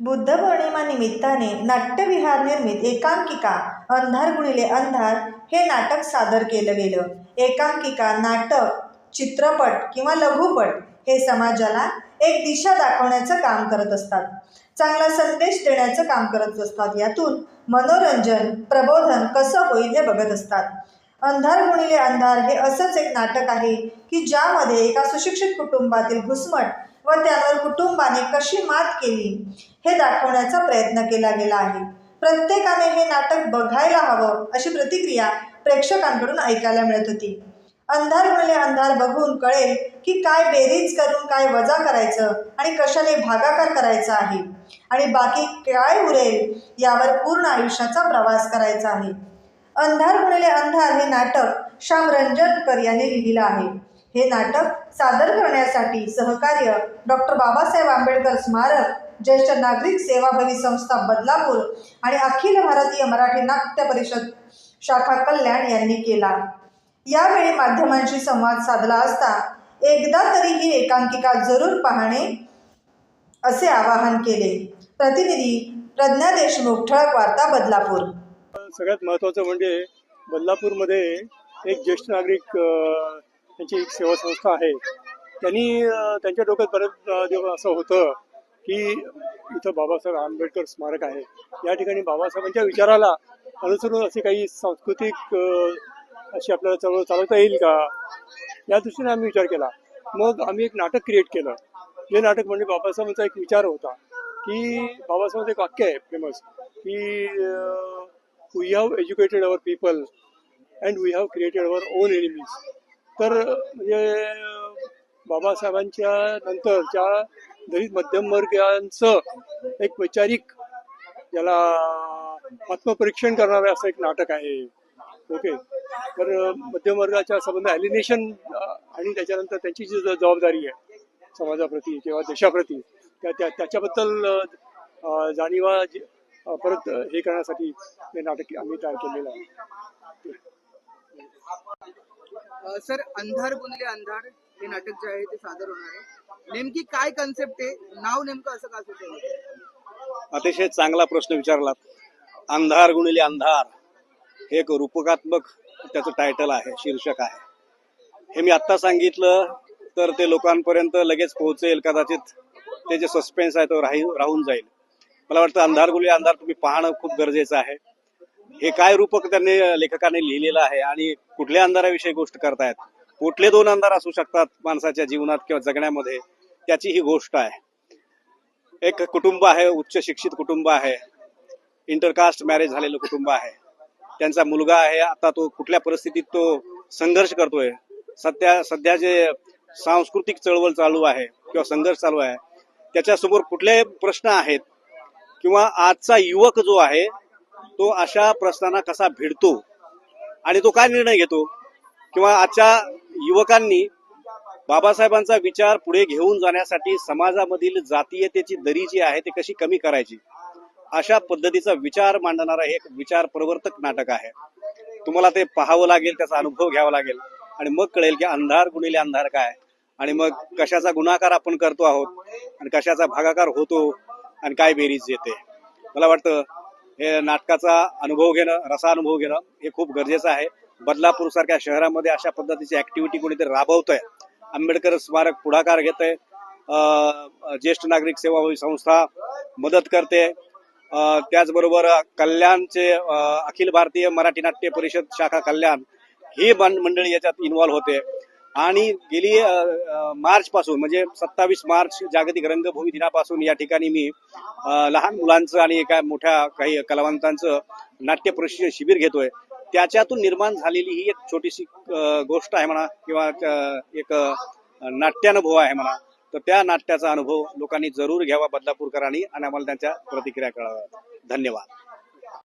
बुद्ध पौर्णिमा निमित्ताने नाट्यविहार निर्मित एकांकिका अंधार गुणिले अंधार हे नाटक सादर केलं गेलं. एकांकिका नाटक चित्रपट किंवा लघुपट हे समाजाला एक दिशा दाखवण्याचं काम करत असतात. चांगला संदेश देण्याचं काम करत असतात. यातून मनोरंजन प्रबोधन कसं होईल हे बघत असतात. अंधार गुणिले अंधार हे असंच एक नाटक आहे की ज्यामध्ये एका सुशिक्षित कुटुंबातील घुसमट व त्यावर कुटुंबाने कशी मात केली हे दाखवण्याचा प्रयत्न केला गेला आहे. प्रत्येकाने हे नाटक बघायला हवं अशी प्रतिक्रिया प्रेक्षकांकडून ऐकायला मिळत होती. अंधार गुणिले अंधार बघून कळेल की काय बेरीज करून काय वजा करायचं आणि कशाने भागाकार करायचा आहे आणि बाकी काय उरेल यावर पूर्ण आयुष्याचा प्रवास करायचा आहे. अंधार गुणिले अंधार हे नाटक श्याम रंजनकर यांनी लिहिलं आहे. हे नाटक सादर करण्यासाठी सहकार्य डॉक्टर बाबासाहेब आंबेडकर स्मारक ज्येष्ठ नागरिक सेवाभावी संस्था बदलापूर आणि अखिल भारतीय मराठी नाट्य परिषद शाखा कल्याण यांनी केला. यावेळी माध्यमांशी संवाद साधला असता एकदा तरी ही एकांकिका जरूर पाहणे असे आवाहन केले. प्रतिनिधी प्रज्ञा देशमुख ठळक वार्ता बदलापूर. सगळ्यात महत्त्वाचं म्हणजे बदलापूरमध्ये एक ज्येष्ठ नागरिक त्यांची एक सेवा संस्था आहे. त्यांनी त्यांच्या डोक्यात बरेच दिवस असं होतं की इथं बाबासाहेब आंबेडकर स्मारक आहे. या ठिकाणी बाबासाहेबांच्या विचाराला अनुसरून असे काही सांस्कृतिक अशी आपल्याला चळवळ चालवता येईल का? या दृष्टीने आम्ही विचार केला. मग आम्ही एक नाटक क्रिएट केलं. हे नाटक म्हणजे बाबासाहेबांचा एक विचार होता की बाबासाहेबांचं एक वाक्य आहे फेमस की we have educated our people and we have created our own enemies तर म्हणजे बाबासाहेबांच्या नंतर ज्या दलित मध्यमवर्गीयांचं एक वैचारिक ज्याला आत्मपरीक्षण करणारं असं एक नाटक आहे. ओके? तर मध्यमवर्गाच्या संबंध ॲलिनेशन आणि त्याच्यानंतर त्यांची जी जबाबदारी आहे समाजाप्रती किंवा देशाप्रती त्या त्या त्याच्याबद्दल जाणीवा परत हे करण्यासाठी हे नाटक आम्ही तयार केलेलं आहे. सर अंधार गुणले अंधार हे नाटक जे आहे ते सादर होणार आहे. नेमकी काय कन्सेप्ट आहे? नाव नेमकं असं का सुचवलं? अतिशय चांगला प्रश्न विचारलात. अंधार गुणिले अंधार हे एक रूपकात्मक त्याचं टायटल आहे शीर्षक आहे. हे मी आत्ता सांगितलं तर ते लोकांपर्यंत लगेच पोहोचेल कदाचित ते जे सस्पेन्स आहे तो राही राहून जाईल. मला वाटतं अंधार गुणिले अंधार तुम्ही पाहणं खूप गरजेचं आहे. हे काय रूपक त्यांनी लेखकाने लिहिलेलं आहे आणि कुठल्या अंधाराविषयी गोष्ट करतायत? कुठले दोन अंधार असू शकतात माणसाच्या जीवनात किंवा जगण्यामध्ये? त्याची ही गोष्ट आहे. एक कुटुंब आहे उच्च शिक्षित कुटुंब आहे. इंटरकास्ट मॅरेज झालेलं कुटुंब आहे. त्यांचा मुलगा आहे आता तो कुठल्या परिस्थितीत तो संघर्ष करतोय? सध्या सध्या जे सांस्कृतिक चळवळ चालू आहे किंवा संघर्ष चालू आहे त्याच्यासमोर कुठले प्रश्न आहेत? किंवा आजचा युवक जो आहे तो अशा प्रश्नांना कसा भिडतो आणि तो काय निर्णय घेतो? किंवा आजच्या युवकांनी बाबासाहेबांचा विचार पुढे घेऊन जाण्यासाठी समाजामधील जातीयतेची दरी जी आहे ती कशी कमी करायची? अशा पद्धतीचा विचार मांडणारा हे एक विचार प्रवर्तक नाटक आहे. तुम्हाला ते पाहावं लागेल त्याचा अनुभव घ्यावा लागेल. आणि मग कळेल की अंधार गुणिले अंधार काय? आणि मग कशाचा गुणाकार आपण करतो आहोत? आणि कशाचा भागाकार होतो? आणि काय बेरीज येते? मला वाटतं हे नाटकाचा अनुभव घेणं रसानुभव घेणं हे खूप गरजेचं आहे. बदलापूर सारख्या शहरामध्ये अशा पद्धतीची ऍक्टिव्हिटी कोणीतरी राबवतंय? आंबेडकर स्मारक पुढाकार घेत आहे ज्येष्ठ नागरिक सेवा संस्था मदत करते. अ, त्याचबरोबर कल्याणचे अखिल भारतीय मराठी नाट्य परिषद शाखा कल्याण ही मंडळी याच्यात इन्व्हॉल्व्ह होते. आणि गेली मार्च पासून म्हणजे सत्तावीस मार्च जागतिक रंगभूमी दिनापासून या ठिकाणी मी लहान मुलांचं आणि एका मोठ्या काही कलावंतांचं नाट्य प्रशिक्षण शिबिर घेतोय. त्याच्यातून निर्माण झालेली ही एक छोटीशी गोष्ट आहे म्हणा किंवा एक नाट्यानुभव आहे म्हणा तर त्या नाट्याचा अनुभव लोकांनी जरूर घ्यावा बदलापूरकरांनी आणि आम्हाला त्यांच्या प्रतिक्रिया कळाव्या धन्यवाद.